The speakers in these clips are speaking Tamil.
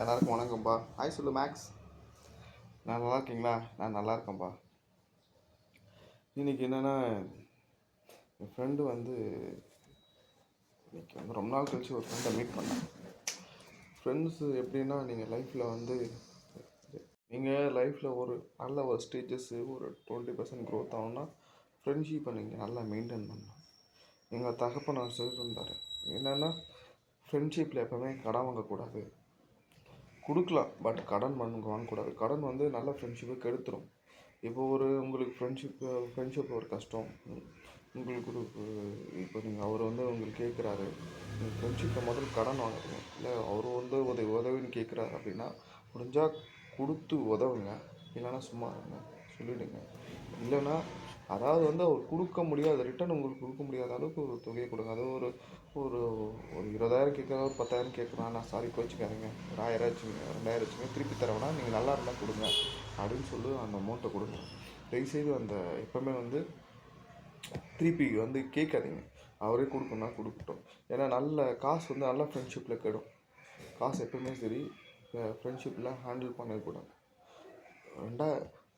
எல்லாருக்கும் வணக்கம்ப்பா. ஹாய் சொல்லு மேக்ஸ் நான் நல்லா இருக்கீங்களா? நான் நல்லா இருக்கேன்ப்பா. இன்னைக்கு என்னென்னா என் ஃப்ரெண்டு வந்து இன்றைக்கி வந்து ரொம்ப நாள் கழிச்சு ஒரு ஃப்ரெண்டை மீட் பண்ணேன். ஃப்ரெண்ட்ஸு எப்படின்னா நீங்கள் லைஃப்பில் வந்து நீங்கள் லைஃப்பில் ஒரு நல்ல ஒரு ஸ்டேஜஸ்ஸு ஒரு டுவெண்ட்டி பர்சன்ட் க்ரோத் ஆகும்னா ஃப்ரெண்ட்ஷிப்பை நீங்கள் நல்லா மெயின்டைன் பண்ணணும் எங்கள் தகப்பனார் சொல்லியிருந்தார். என்னென்னா ஃப்ரெண்ட்ஷிப்பில் எப்போவுமே கடன் வாங்கக்கூடாது. கொடுக்கலாம். பட் கடன் வாங்க வாங்கக்கூடாது. கடன் வந்து நல்ல ஃப்ரெண்ட்ஷிப்பை கெடுத்துரும். இப்போ ஒரு உங்களுக்கு ஃப்ரெண்ட்ஷிப்பு ஃப்ரெண்ட்ஷிப் ஒரு கஷ்டம். உங்களுக்கு ஒரு இப்போ நீங்கள் அவர் வந்து உங்களுக்கு கேட்குறாரு. நீங்கள் ஃப்ரெண்ட்ஷிப்பை முதல்ல கடன் வாங்குறீங்க இல்லை அவர் வந்து உதவி உதவின்னு கேட்குறாரு அப்படின்னா முடிஞ்சால் கொடுத்து உதவுங்க. இல்லைன்னா சும்மா இருங்க. சொல்லிவிடுங்க இல்லைன்னா அதாவது வந்து அவர் கொடுக்க முடியாத ரிட்டர்ன் உங்களுக்கு கொடுக்க முடியாத அளவுக்கு ஒரு தொகையை கொடுங்க. அது ஒரு ஒரு ஒரு இருபதாயிரம் கேட்குறா ஒரு பத்தாயிரம் கேட்குறான் நான் சாரி கோச்சிக்காதீங்க ஒரு ஆயிரம் வச்சுங்க ரெண்டாயிரம் வச்சுங்க திருப்பி தரவேனா நீங்கள் நல்லா இருந்தால் கொடுங்க அப்படின்னு சொல்லி அந்த அமௌண்ட்டை கொடுங்க. தயவுசெய்து அந்த எப்போவுமே வந்து திருப்பி வந்து கேட்காதீங்க. அவரே கொடுக்கணும்னா கொடுக்கட்டும். ஏன்னா நல்ல காசு வந்து நல்ல ஃப்ரெண்ட்ஷிப்பில் கெடும். காசு எப்பவுமே சரி ஃப்ரெண்ட்ஷிப்பில் ஹேண்டில் பண்ணக்கூடாது ரெண்டா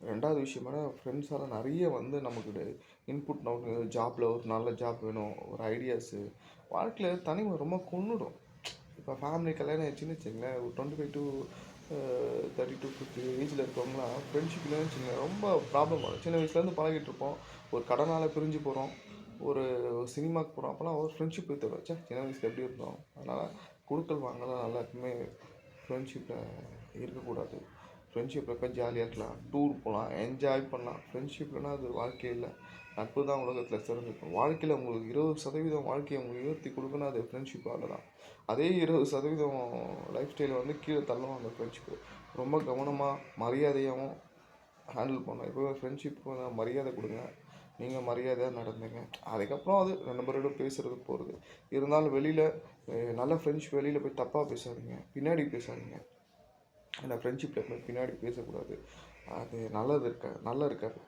ரெண்டாவது விஷயமான ஃப்ரெண்ட்ஸால் நிறைய வந்து நமக்கு இன்புட் நமக்கு ஜாப்பில் ஒரு நல்ல ஜாப் வேணும் ஒரு ஐடியாஸு வாழ்க்கையில் தனிமை ரொம்ப கொன்னுடும். இப்போ ஃபேமிலி கல்யாணம் ஆயிடுச்சுன்னு வச்சுங்களேன் ஒரு twenty five to thirty to fifty ஏஜில் இருக்கவங்களாம் ஃப்ரெண்ட்ஷிப்லாம் வச்சுங்க ரொம்ப ப்ராப்ளம் வரும் சின்ன வயசுலேருந்து பழகிட்டு இருப்போம். ஒரு கடனால் பிரிஞ்சு போகிறோம் ஒரு சினிமாக்கு போகிறோம் அப்போலாம் ஒரு ஃப்ரெண்ட்ஷிப் தரும் வச்சா சின்ன வயசில் எப்படி இருந்தோம்? அதனால் கொடுக்கல் வாங்கலாம் நல்லா எப்பவுமே ஃப்ரெண்ட்ஷிப்பில் இருக்கக்கூடாது. ஃப்ரெண்ட்ஷிப்பில் இருக்க ஜாலியாக இருக்கலாம். டூர் போகலாம் என்ஜாய் பண்ணலாம். ஃப்ரெண்ட்ஷிப்லனா அது வாழ்க்கையில் நட்பு தான் உலகத்தில் சிறந்திருக்கும் வாழ்க்கையில் உங்களுக்கு இருபது சதவீதம் வாழ்க்கையை உங்களுக்கு உயர்த்தி கொடுக்கணும். அது ஃப்ரெண்ட்ஷிப்பால் தான். அதே இருபது சதவீதம் லைஃப் ஸ்டைலை வந்து கீழே தள்ளும் அந்த ஃப்ரெண்ட்ஷிப்பு ரொம்ப கவனமாக மரியாதையாகவும் ஹேண்டில் பண்ணணும். ஃப்ரெண்ட்ஷிப்புக்கு ஃப்ரெண்ட்ஷிப் மரியாதை கொடுங்க. நீங்கள் மரியாதையாக நடந்துங்க. அதுக்கப்புறம் அது ரெண்டு பேரோட பேசுகிறது போகிறது இருந்தாலும் வெளியில் நல்ல ஃப்ரெண்ட்ஷிப் வெளியில் போய் தப்பாக பேசாதீங்க. பின்னாடி பேசாதீங்க. ஏன்னா ஃப்ரெண்ட்ஷிப்பில் எப்பவுமே பின்னாடி பேசக்கூடாது. அது நல்லது இருக்க நல்லா இருக்காது.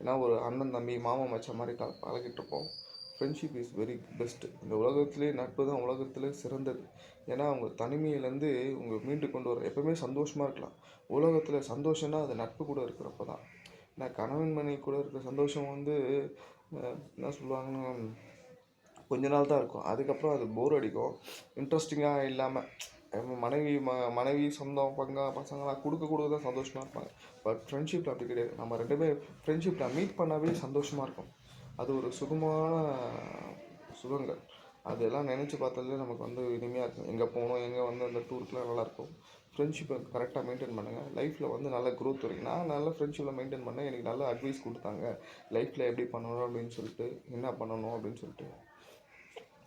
ஏன்னா ஒரு அண்ணன் தம்பி மாமா மச்சான் மாதிரி க பழகிட்டு இருப்போம் ஃப்ரெண்ட்ஷிப் இஸ் வெரி பெஸ்ட்டு இந்த உலகத்திலே நட்பு தான் உலகத்தில் சிறந்தது. ஏன்னா அவங்க தனிமையிலேருந்து உங்களை மீண்டு கொண்டு வர எப்பவுமே சந்தோஷமாக இருக்கலாம். உலகத்தில் சந்தோஷம்னா அது நட்பு கூட இருக்கிறப்ப தான். ஏன்னா கணவன் மனைவி கூட இருக்கிற சந்தோஷம் வந்து என்ன சொல்லுவாங்கன்னா கொஞ்ச நாள் தான் இருக்கும். அதுக்கப்புறம் அது போர் அடிக்கும். இன்ட்ரெஸ்டிங்காக இல்லாமல் மனைவி ம மனைவி சொந்தம் பங்கா பசங்களாம் கொடுக்க கொடுக்க தான் சந்தோஷமாக இருப்பாங்க. பட் ஃப்ரெண்ட்ஷிப்பில் அப்படி கிடையாது. நம்ம ரெண்டு பேர் ஃப்ரெண்ட்ஷிப்பில் மீட் பண்ணாவே சந்தோஷமாக இருக்கும். அது ஒரு சுகமான சுகங்கள். அதெல்லாம் நினச்சி பார்த்தாலே நமக்கு வந்து இனிமையாக இருக்கும். எங்கே போகணும் எங்கே வந்து அந்த டூருக்குலாம் நல்லாயிருக்கும். ஃப்ரெண்ட்ஷிப்பை கரெக்டாக மெயின்டைன் பண்ணுங்கள் லைஃப்பில் வந்து நல்ல க்ரோத் வரைக்கும். நான் நல்ல ஃப்ரெண்ட்ஷிப்பில் மெயின்டைன் பண்ணேன். எனக்கு நல்ல அட்வைஸ் கொடுத்தாங்க. லைஃப்பில் எப்படி பண்ணணும் அப்படின்னு சொல்லிட்டு என்ன பண்ணணும் அப்படின்னு சொல்லிட்டு.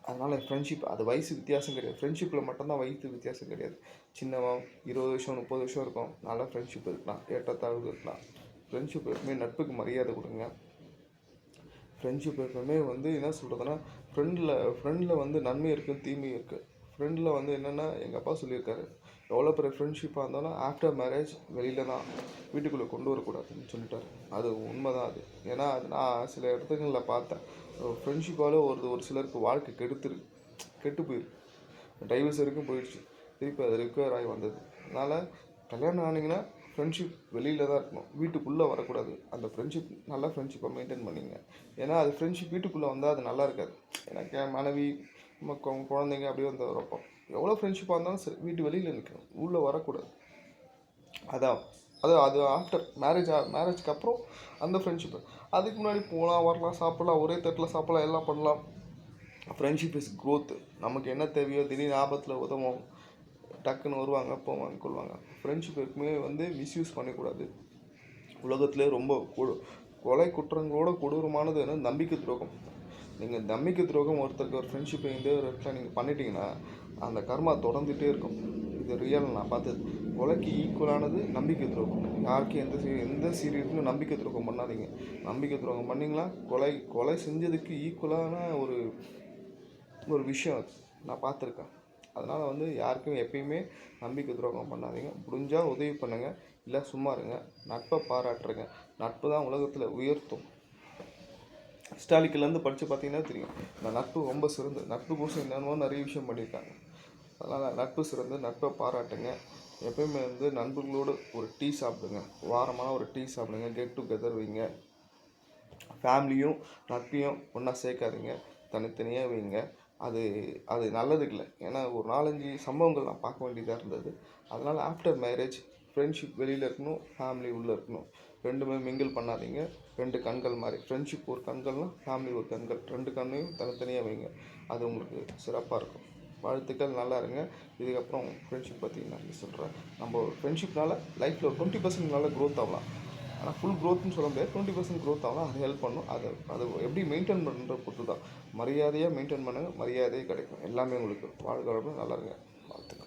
அதனால் ஃப்ரெண்ட்ஷிப் அது வயசு வித்தியாசம் கிடையாது. ஃப்ரெண்ட்ஷிப்பில் மட்டும்தான் வயசு வித்தியாசம் கிடையாது. சின்னவன் இருபது வருஷம் முப்பது வருஷம் இருக்கும். நல்லா ஃப்ரெண்ட்ஷிப் இருக்கலாம். ஏற்றத்தாழ்வு இருக்கலாம். ஃப்ரெண்ட்ஷிப் எப்பவுமே நட்புக்கு மரியாதை கொடுங்க. ஃப்ரெண்ட்ஷிப் எப்பவுமே வந்து என்ன சொல்கிறதுனா ஃப்ரெண்டில் ஃப்ரெண்டில் வந்து நன்மை இருக்குது தீமை இருக்குது ஃப்ரெண்டில் வந்து என்னென்னா எங்கள் அப்பா சொல்லியிருக்காரு. எவ்வளோ பெரிய ஃப்ரெண்ட்ஷிப்பாக இருந்தாலும் ஆஃப்டர் மேரேஜ் வெளியில் தான் வீட்டுக்குள்ளே கொண்டு வரக்கூடாதுன்னு சொல்லிட்டாரு. அது உண்மை தான் அது. ஏன்னா அது நான் சில இடத்துங்களில் பார்த்தேன். ஃப்ரெண்ட்ஷிப்பால் ஒரு ஒரு சிலருக்கு வாழ்க்கை கெடுத்துரு கெட்டு போயிருக்கு டைவர்ஸ் வரைக்கும் போயிடுச்சு. திருப்பி அது ரிக்கவர் ஆகி வந்தது. அதனால் கல்யாணம் ஆனீங்கன்னா ஃப்ரெண்ட்ஷிப் வெளியில் தான் இருக்கணும். வீட்டுக்குள்ளே வரக்கூடாது. அந்த ஃப்ரெண்ட்ஷிப் நல்ல ஃப்ரெண்ட்ஷிப்பை மெயின்டைன் பண்ணிங்க. ஏன்னா அது ஃப்ரெண்ட்ஷிப் வீட்டுக்குள்ளே வந்தால் அது நல்லா இருக்காது. எனக்கு என் மனைவி நம்ம குழந்தைங்க அப்படியே வந்து வரப்போ எவ்வளோ ஃப்ரெண்ட்ஷிப்பாக இருந்தாலும் சரி வீட்டு வெளியில் நிற்கணும் உள்ளே வரக்கூடாது. அதான் அது அது ஆஃப்டர் மேரேஜ் மேரேஜ்க்கு அப்புறம் அந்த ஃப்ரெண்ட்ஷிப்பு அதுக்கு முன்னாடி போகலாம் வரலாம் சாப்பிடலாம் ஒரே தட்டில் சாப்பிடலாம் எல்லாம் பண்ணலாம். ஃப்ரெண்ட்ஷிப் இஸ் க்ரோத்து நமக்கு என்ன தேவையோ திடீர்னு ஆபத்தில் உதவும். டக்குன்னு வருவாங்க போவாங்க கொள்வாங்க. ஃப்ரெண்ட்ஷிப் எப்பவுமே வந்து மிஸ்யூஸ் பண்ணக்கூடாது. உலகத்திலே ரொம்ப கொடு- கொலை குற்றங்களோட கொடூரமானது என்ன? நம்பிக்கை துரோகம். நீங்கள் தம்மிக்கு துரோகம் ஒருத்தருக்கு ஒரு ஃப்ரெண்ட்ஷிப்பை இந்த ஒரு இடத்துல நீங்கள் பண்ணிட்டீங்கன்னா அந்த கர்மா தொடர்ந்துகிட்டே இருக்கும். இது ரியல் நான் பார்த்தது. கொலைக்கு ஈக்குவலானது நம்பிக்கை துரோகம். யாருக்கும் எந்த சீ எந்த சீரியலுக்கும் நம்பிக்கை துரோகம் பண்ணாதீங்க. நம்பிக்கை துரோகம் பண்ணிங்களா கொலை கொலை செஞ்சதுக்கு ஈக்குவலான ஒரு ஒரு விஷயம் அது. நான் பார்த்துருக்கேன். அதனால் வந்து யாருக்கும் எப்பயுமே நம்பிக்கை துரோகம் பண்ணாதீங்க. முடிஞ்சால் உதவி பண்ணுங்கள் இல்லை சும்மா இருங்க. நட்பை பாராட்டுறங்க. நட்பு தான் உலகத்தில் உயர்த்தும். ஸ்டாலிக்கிலேருந்து படித்து பார்த்தீங்கன்னா தெரியும். இந்த நட்பு ரொம்ப சிறந்து நட்பு கோசம் என்னென்னமோ நிறைய விஷயம் பண்ணியிருக்காங்க. அதனால் நட்பு சிறந்து நட்பை பாராட்டுங்க. எப்பயுமே வந்து நண்பர்களோடு ஒரு டீ சாப்பிடுங்க. வாரமாக ஒரு டீ சாப்பிடுங்க. கெட் டுகெதர் வைங்க. ஃபேமிலியும் நட்பையும் ஒன்றா சேர்க்காதீங்க. தனித்தனியாக வைங்க. அது அது நல்லதுக்கு இல்லை. ஏன்னா ஒரு நாலஞ்சு சம்பவங்கள் நான் பார்க்க வேண்டியதாக இருந்தது. அதனால் ஆஃப்டர் மேரேஜ் ஃப்ரெண்ட்ஷிப் வெளியில் இருக்கணும் ஃபேமிலி உள்ளே இருக்கணும். ரெண்டுமே மிங்கிள் பண்ணாதீங்க. ரெண்டு கண்கள் மாதிரி ஃப்ரெண்ட்ஷிப் ஒரு கண்கள்னால் ஃபேமிலி ஒரு கண்கள். ரெண்டு கண்ணையும் தனித்தனியாக வைங்க. அது உங்களுக்கு சிறப்பாக இருக்கும். வாழ்த்துக்கள் நல்லா இருங்க. இதுக்கப்புறம் ஃப்ரெண்ட்ஷிப் பற்றி நான் சொல்கிறேன் நம்ம ஃப்ரெண்ட்ஷிப்னால லைஃப்பில் ஒரு டுவெண்ட்டி பர்சன்ட் நல்லா க்ரோத் ஆகலாம். ஆனால் ஃபுல் க்ரோத்னு சொல்ல முடியாது. டுவெண்ட்டி பர்சன்ட் க்ரோத் ஆகலாம். அது ஹெல்ப் பண்ணும். அதை அது எப்படி மெயின்டைன் பண்ணுற பொறுத்து தான் மரியாதையாக மெயின்டைன் பண்ணுங்கள் மரியாதையே கிடைக்கும். எல்லாமே உங்களுக்கு வாழ்க்கை நல்லா இருங்க. வாழ்த்துக்கள்.